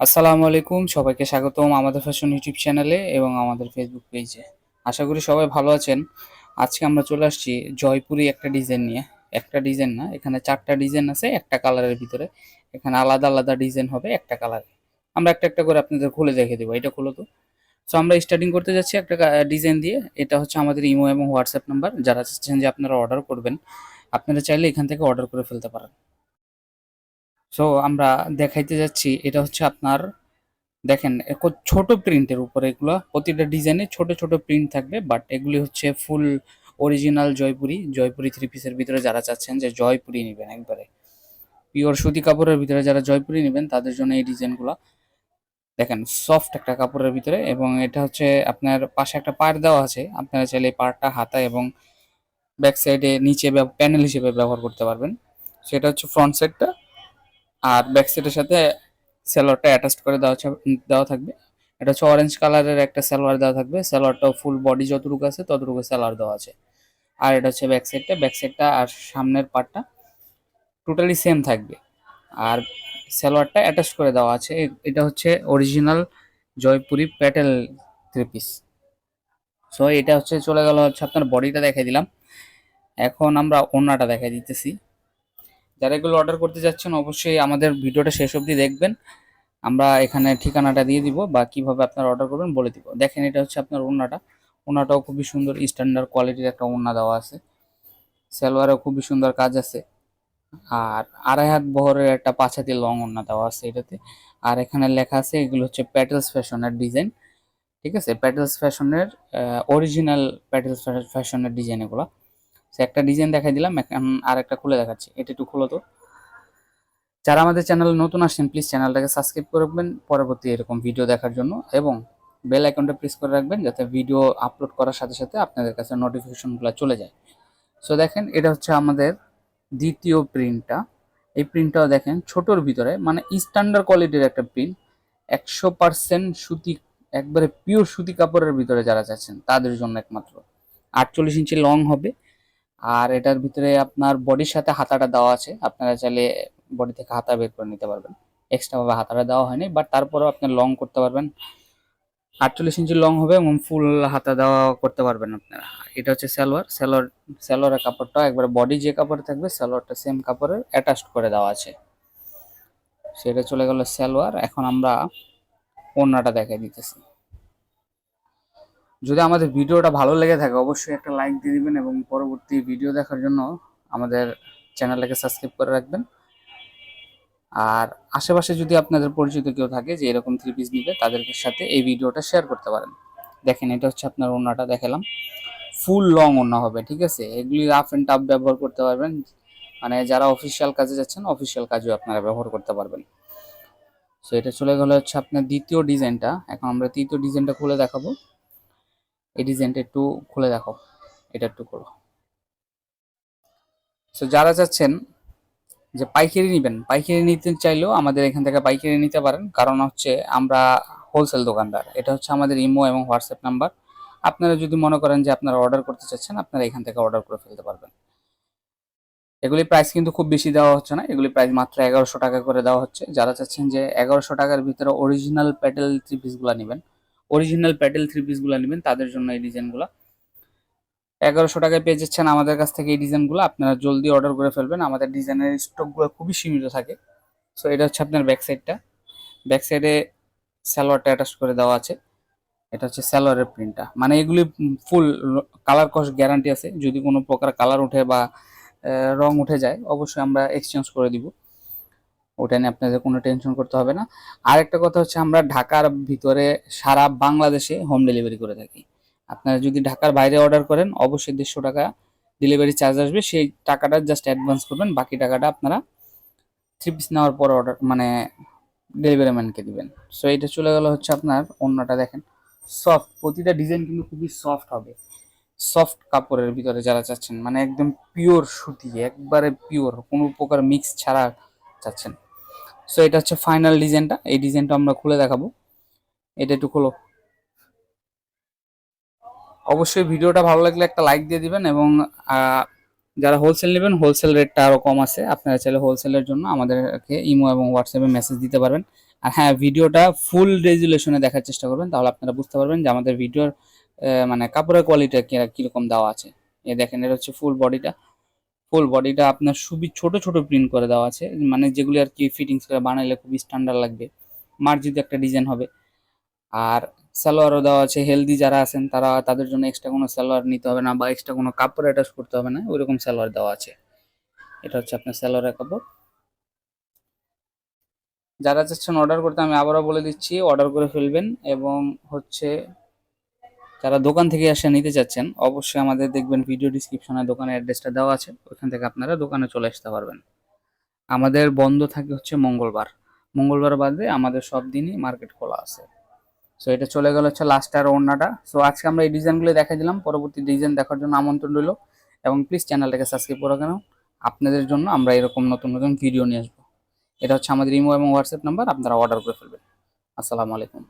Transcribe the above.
আসসালামু আলাইকুম, সবাইকে স্বাগতম আমাদের ফ্যাশন ইউটিউব চ্যানেলে এবং আমাদের ফেসবুক পেজে আশা করি সবাই ভালো আছেন। আজকে আমরা চলে আসছি জয়পুরি একটা ডিজাইন নিয়ে। একটা ডিজাইন না, এখানে চারটা ডিজাইন আছে, একটা কালারের ভিতরে। এখানে আলাদা আলাদা ডিজাইন হবে একটা কালারে আমরা একটা একটা করে আপনাদের খুলে দেখে দেবো, এটা খুলো তো। সো আমরা স্টার্টিং করতে যাচ্ছি একটা ডিজাইন দিয়ে। এটা হচ্ছে আমাদের ইমো এবং হোয়াটসঅ্যাপ নাম্বার যারা চাচ্ছেন যে আপনারা অর্ডার করবেন, আপনারা চাইলে এখান থেকে অর্ডার করে ফেলতে পারেন। সো আমরা দেখাইতে যাচ্ছি, এটা হচ্ছে আপনার, দেখেন ছোট প্রিন্টের উপরে এগুলো, প্রতিটা ডিজাইনে ছোট ছোট প্রিন্ট থাকবে বাট এগুলি হচ্ছে full original Jaipuri Jaipuri three পিসের ভিতরে যারা চাচ্ছেন যে জয়পুরি নেবেন একবারে। পিওর সুতি কাপড়ের ভিতরে যারা জয়পুরি নেবেন, তাদের জন্য এই ডিজাইনগুলো, দেখেন সফট একটা কাপড়ের ভিতরে, এবং এটা হচ্ছে আপনার পাশে একটা পার দেওয়া আছে, আপনারা চাইলে পাড়টা হাতা এবং ব্যাক সাইডে নিচে প্যানেল হিসেবে ব্যবহার করতে পারবেন। সেটা হচ্ছে ফ্রন্ট সাইডটা আর ব্যাক সাইডের সাথে সালোয়ারটা অ্যাটাচ করে দেওয়া দেওয়া থাকবে। এটা হচ্ছে অরেঞ্জ কালারের একটা সালোয়ার দেওয়া থাকবে। সালোয়ারটাও ফুল বডি যতটুকু আছে, ততটুকু সালোয়ার দেওয়া আছে। আর এটা হচ্ছে ব্যাক সাইডটা ব্যাক সাইডটা আর সামনের পার্টটা টোটালি সেম থাকবে। আর সালোয়ারটা অ্যাটাচ করে দেওয়া আছে। এটা হচ্ছে original Jaipuri Patel three piece so এটা হচ্ছে চলে গেল হচ্ছে আপনার বডিটা দেখাই দিলাম। এখন আমরা ওড়নাটা দেখাই দিতেছি। যারা এগুলো অর্ডার করতে যাচ্ছেন, অবশ্যই আমাদের ভিডিওটা শেষ অবধি দেখবেন। আমরা এখানে ঠিকানাটা দিয়ে দিব বা কীভাবে আপনারা অর্ডার করবেন বলে দিব। দেখেন, এটা হচ্ছে আপনার ওড়নাটা। ওড়নাটাও খুবই সুন্দর স্ট্যান্ডার্ড কোয়ালিটির একটা ওড়না দেওয়া আছে। সালোয়ারেও খুবই সুন্দর কাজ আছে। আর আড়াই হাত বহরের একটা পাঁচ হাতি লং ওড়না দেওয়া আছে এটাতে। আর এখানে লেখা আছে, এগুলো হচ্ছে প্যাটেলস ফ্যাশনের ডিজাইন ঠিক আছে? প্যাটেলস ফ্যাশনের অরিজিনাল প্যাটেলস ফ্যাশনের ডিজাইন এগুলো। সে একটা ডিজাইন দেখাই দিলাম আর একটা খুলে দেখাচ্ছি। এটা একটু খুলো তো। যারা আমাদের চ্যানেলে নতুন আসছেন প্লিজ চ্যানেলটাকে সাবস্ক্রাইব করবেন পরবর্তী এরকম ভিডিও দেখার জন্য এবং বেল আইকনটা প্রেস করে রাখবেন যাতে ভিডিও আপলোড করার সাথে সাথে আপনাদের কাছে নোটিফিকেশনগুলো চলে যায়। সো দেখেন, এটা হচ্ছে আমাদের দ্বিতীয় প্রিন্টটা এই প্রিন্টটাও দেখেন, ছোটোর ভিতরে মানে স্ট্যান্ডার্ড কোয়ালিটির একটা প্রিন্ট একশো পার্সেন্ট সুতি, একবারে পিওর সুতি কাপড়ের ভিতরে যারা চাচ্ছেন তাদের জন্য একমাত্র। আটচল্লিশ ইঞ্চি লং হবে। আর এটার ভিতরে আপনার বডির সাথে হাতাটা দেওয়া আছে। আপনারা চাইলে বডি থেকে হাতা বের করে নিতে পারবেন। এক্সট্রা ভাবে হাতাটা দেওয়া হয়নি বাট তারপরেও আপনি লং করতে পারবেন। আটচল্লিশ ইঞ্চি লং হবে এবং ফুল হাতা দেওয়া করতে পারবেন আপনারা। এটা হচ্ছে সালোয়ার। সালোয়ার, সালোয়ারের কাপড়টা একবার বডি যে কাপড়ে থাকবে, সালোয়ারটা সেম কাপড়ের অ্যাটাচড করে দেওয়া আছে। সেটা চলে গেল সালোয়ার। এখন আমরা ওড়নাটা দেখাই দিতেছি। যদি আমাদের ভিডিওটা ভালো লেগে থাকে, অবশ্যই একটা লাইক দিয়ে দিবেন এবং পরবর্তী ভিডিও দেখার জন্য আমাদের চ্যানেলটাকে সাবস্ক্রাইব করে রাখবেন। আর আশেপাশে যদি আপনাদের পরিচিত কেউ থাকে যে এরকম থ্রি পিস নিবে তাদের সাথে এই ভিডিওটা শেয়ার করতে পারেন। দেখেন, এটা হচ্ছে আপনার ওড়নাটা, দেখালাম। ফুল লং ওড়না হবে, ঠিক আছে? এগুলি রাফ অ্যান্ড টাফ ব্যবহার করতে পারবেন। মানে যারা অফিসিয়াল কাজে যাচ্ছেন অফিসিয়াল কাজেও আপনারা ব্যবহার করতে পারবেন। সো এটা চলে গেলে হচ্ছে আপনার দ্বিতীয় ডিজাইনটা এখন আমরা তৃতীয় ডিজাইনটা খুলে দেখাবো। এই ডিজাইনটা একটু খুলে দেখো। এটা একটু করো। সো যারা চাচ্ছেন যে পাইকারি নেবেন, পাইকারি নিতে চাইলেও আমাদের এখান থেকে পাইকারি নিতে পারেন। কারণ হচ্ছে আমরা হোলসেল দোকানদার, এটা হচ্ছে আমাদের ইমো এবং হোয়াটসঅ্যাপ নাম্বার। আপনারা যদি মনে করেন যে আপনারা অর্ডার করতে চাচ্ছেন, আপনারা এখান থেকে অর্ডার করে ফেলতে পারবেন। এগুলি প্রাইস কিন্তু খুব বেশি দেওয়া হচ্ছে না। এগুলি প্রাইস মাত্র এগারোশো টাকা করে দেওয়া হচ্ছে। যারা চাচ্ছেন যে এগারোশো টাকার ভিতরে অরিজিনাল প্যাটেল থ্রি পিসগুলো নেবেন অরিজিনাল প্যাটেল থ্রি পিসগুলো নেবেন, তাদের জন্য এই ডিজাইনগুলো। এগারোশো টাকায় পেয়ে যাচ্ছেন আমাদের কাছ থেকে এই ডিজাইনগুলো। আপনারা জলদি অর্ডার করে ফেলবেন। আমাদের ডিজাইনের স্টকগুলো খুবই সীমিত থাকে। সো এটা হচ্ছে আপনার ব্যাক সাইডটা ব্যাক সাইডে সালোয়ারটা অ্যাটাচ করে দেওয়া আছে। এটা হচ্ছে সালোয়ারের প্রিন্টটা মানে এগুলি ফুল কালার কস্ট গ্যারান্টি আছে। যদি কোনো প্রকার কালার উঠে বা রং উঠে যায়, অবশ্যই আমরা এক্সচেঞ্জ করে দিব। ওটা নিয়ে আপনাদের কোনো টেনশন করতে হবে না। আরেকটা কথা হচ্ছে আমরা ঢাকার ভিতরে সারা বাংলাদেশে হোম ডেলিভারি করে থাকি। আপনারা যদি ঢাকার বাইরে অর্ডার করেন, অবশ্যই দেড়শো টাকা ডেলিভারি চার্জ আসবে। সেই টাকাটা জাস্ট অ্যাডভান্স করবেন, বাকি টাকাটা আপনারা থ্রি পিস নেওয়ার পর অর্ডার মানে ডেলিভারি ম্যানকে দিবেন। সো এটা চলে গেল হচ্ছে আপনার অন্যটা দেখেন। সফট প্রতিটা ডিজাইন কিন্তু খুবই সফট হবে। সফট কাপড়ের ভিতরে যারা চাচ্ছেন মানে একদম পিওর সুতি, একবারে পিওর কোনো প্রকার মিক্স ছাড়া চাচ্ছেন। সো এটা হচ্ছে ফাইনাল ডিজাইনটা এই ডিজাইনটা আমরা খুলে দেখাবো। এটা একটু খোলো। অবশ্যই ভিডিওটা ভালো লাগলে একটা লাইক দিয়ে দিবেন এবং যারা হোলসেল নেবেন হোলসেল রেটটা আরও কম আছে। আপনারা চাইলে হোলসেলের জন্য আমাদেরকে ইমো এবং হোয়াটসঅ্যাপে মেসেজ দিতে পারবেন। আর হ্যাঁ ভিডিওটা ফুল রেজুলেশনে দেখার চেষ্টা করবেন, তাহলে আপনারা বুঝতে পারবেন যে আমাদের ভিডিওর মানে কাপড়ের কোয়ালিটি কীরকম দেওয়া আছে। এ দেখেন, এটা হচ্ছে ফুল বডিটা ফুল বডিটা আপনার খুবই ছোট ছোট প্রিন্ট করে দেওয়া আছে। মানে যেগুলি আর কি ফিটিংস করে বানাইলে খুবই স্ট্যান্ডার্ড লাগবে। মার্জিত একটা ডিজাইন হবে। আর সালোয়ারও দেওয়া আছে। হেলদি যারা আছেন, তারা তাদের জন্য এক্সট্রা কোনো সালোয়ার নিতে হবে না বা এক্সট্রা কোনো কাপড় অ্যাটাচ করতে হবে না। ওইরকম সালোয়ার দেওয়া আছে। এটা হচ্ছে আপনার সালোয়ারের কাপড়। যারা চাচ্ছেন অর্ডার করতে, আমি আবারও বলে দিচ্ছি অর্ডার করে ফেলবেন এবং হচ্ছে যারা দোকান থেকে এসে নিতে চাচ্ছেন, অবশ্যই আমাদের দেখবেন ভিডিও ডিসক্রিপশনে দোকানের অ্যাড্রেসটা দেওয়া আছে। ওইখান থেকে আপনারা দোকানে চলে আসতে পারবেন। আমাদের বন্ধ থাকে হচ্ছে মঙ্গলবার। মঙ্গলবার বাদে আমাদের সব দিনই মার্কেট খোলা আছে। সো এটা চলে গেল হচ্ছে লাস্ট আর ওড়নাটা। সো আজকে আমরা এই ডিজাইনগুলো দেখা দিলাম। পরবর্তী ডিজাইন দেখার জন্য আমন্ত্রণ রইল। এবং প্লিজ চ্যানেলটাকে সাবস্ক্রাইব করে কেন আপনাদের জন্য আমরা এরকম নতুন নতুন ভিডিও নিয়ে আসব। এটা হচ্ছে আমাদের ইমো এবং হোয়াটসঅ্যাপ নাম্বার আপনারা অর্ডার করে ফেলবেন। আসসালামু আলাইকুম।